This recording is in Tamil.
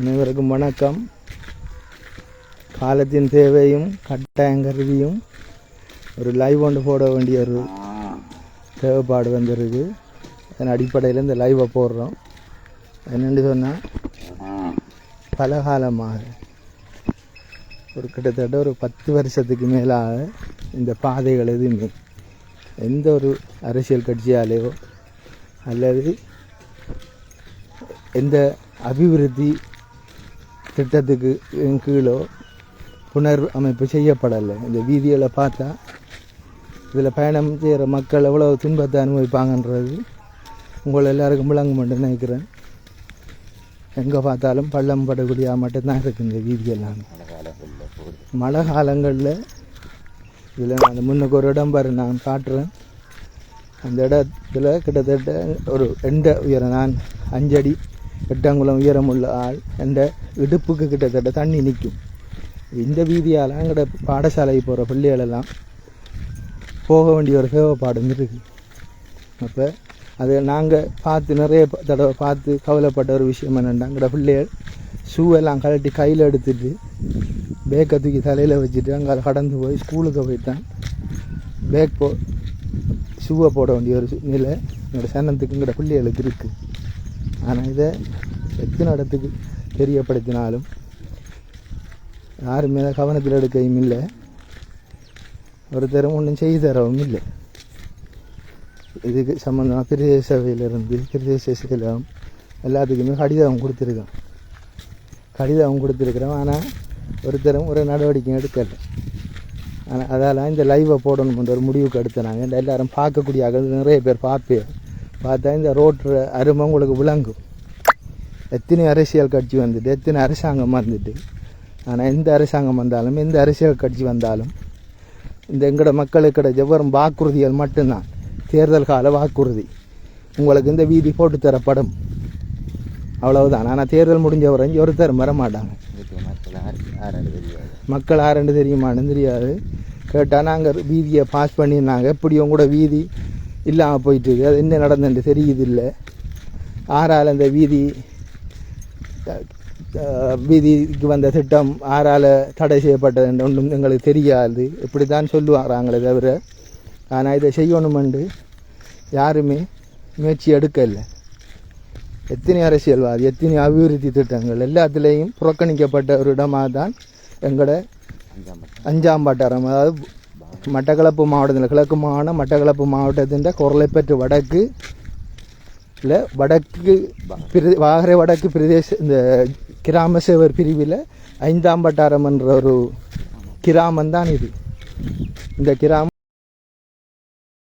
அனைவருக்கும் வணக்கம். காலத்தின் தேவையும் கட்டாயம் கருதியும் ஒரு லைவ் ஒன்று போட வேண்டிய ஒரு தேவைப்பாடு வந்துருக்கு. அதன் அடிப்படையில் இந்த லைவை போடுறோம். என்னென்னு சொன்னால் பல காலமாக ஒரு கிட்டத்தட்ட ஒரு பத்து வருஷத்துக்கு மேலாக இந்த பாதைகள் எதுவுமே எந்த ஒரு அரசியல் கட்சியாலேயோ அல்லது எந்த அபிவிருத்தி திட்டத்துக்கு கீழோ புனர் அமைப்பு செய்யப்படலை. இந்த வீதிகளை பார்த்தா இதில் பயணம் செய்கிற மக்கள் எவ்வளோ துன்பத்தை அனுபவிப்பாங்கன்றது உங்களை எல்லாருக்கும் விளங்க நினைக்கிறேன். எங்கே பார்த்தாலும் பள்ளம் படக்கூடிய மட்டும்தான் இருக்குது இந்த வீதியெல்லாம். மழை காலங்களில் இதில் நான் முன்னுக்கு ஒரு இடம் பாரு நான் காட்டுறேன். அந்த இடத்துல கிட்டத்தட்ட ஒரு எண்ட உயரம் நான் அஞ்சடி எட்டாங்குளம் உயரமுள்ள ஆள் அந்த இடுப்புக்கு கிட்டத்தட்ட தண்ணி நிற்கும். இந்த வீதியால் எங்களோட பாடசாலைக்கு போகிற பிள்ளைகளெல்லாம் போக வேண்டிய ஒரு தேவைப்பாடும் இருக்குது அப்போ அது நாங்கள் பார்த்து நிறைய தடவை பார்த்து கவலைப்பட்ட ஒரு விஷயம் என்னென்னா எங்களோட பிள்ளைகள் ஷூவெல்லாம் கழட்டி கையில் எடுத்துட்டு பேக்கை தூக்கி தலையில் வச்சுட்டு அங்கே கடந்து போய் ஸ்கூலுக்கு போயிட்டான் பேக் போ ஷூவை போட வேண்டிய ஒரு நிலை எங்களோட சன்னத்துக்கு எங்களோட பிள்ளைகளுக்கு இருக்குது ஆனால் இதை எத்தனை இடத்துக்கு தெரியப்படுத்தினாலும் யாருமே மேலே கவனத்தில் எடுக்கவும் இல்லை. ஒருத்தரும் ஒன்றும் செய்து தரவும் இல்லை. இதுக்கு சம்மந்தமாக பிரதேச சபையிலிருந்து பிரதேச செயலம் எல்லாத்துக்குமே கடிதம் கொடுத்துருக்கோம் கடிதம் கொடுத்துருக்குறோம் ஆனால் ஒருத்தரும் ஒரு நடவடிக்கையும் எடுக்கலை. ஆனால் அதால் இந்த லைவை போடணும்ன்ற ஒரு முடிவுக்கு எடுத்தனாங்க. இந்த எல்லாரும் பார்க்கக்கூடிய ஆட்கள் நிறைய பேர் பார்ப்பேன் பார்த்தா இந்த ரோட்டு அருமை உங்களுக்கு விளங்கும். எத்தனை அரசியல் கட்சி வந்துட்டு எத்தனை அரசாங்கம் வந்துட்டு ஆனால் எந்த அரசாங்கம் வந்தாலும் எந்த அரசியல் கட்சி வந்தாலும் இந்த எங்களோட மக்களுக்கு கிடைச்ச வெறும் வாக்குறுதிகள் மட்டும்தான். தேர்தல் கால வாக்குறுதி. உங்களுக்கு இந்த வீதி போட்டு தரப்படும். அவ்வளவுதான். ஆனால் தேர்தல் முடிஞ்ச வரைஞ்சி ஒருத்தர் வர மாட்டாங்க. மக்கள் யாருன்னு தெரியுமான்னு தெரியாது. கேட்டால் நாங்கள் வீதியை பாஸ் பண்ணியிருந்தாங்க. எப்படியும் கூட வீதி இல்லாமல் போயிட்டு இருக்கு. அது என்ன நடந்துன்னு தெரியுது இல்லை. ஆறால் அந்த வீதி வீதிக்கு வந்த திட்டம் ஆறால் தடை செய்யப்பட்டது ஒன்றும் எங்களுக்கு தெரியாது. இப்படி தான் சொல்லுவாங்களே தவிர ஆனால் இதை செய்யணுமென்று யாருமே முயற்சி எடுக்கலை. எத்தனை அரசியல்வாதி எத்தனை அபிவிருத்தி திட்டங்கள் எல்லாத்துலேயும் புறக்கணிக்கப்பட்ட ஒரு இடமாக தான் எங்களோட அஞ்சாம் வட்டாரம். அதாவது மட்டக்களப்பு மாவட்டத்தில் கிழக்கு மாகாணம் மட்டக்களப்பு மாவட்டத்தின் குரலைப்பற்று வடக்கு இல்லை வடக்கு பிரி வாகரை வடக்கு பிரதேச இந்த கிராம சேவர் பிரிவில் ஐந்தாம் வட்டாரம் என்ற ஒரு கிராமம் தான் இது. இந்த கிராமம்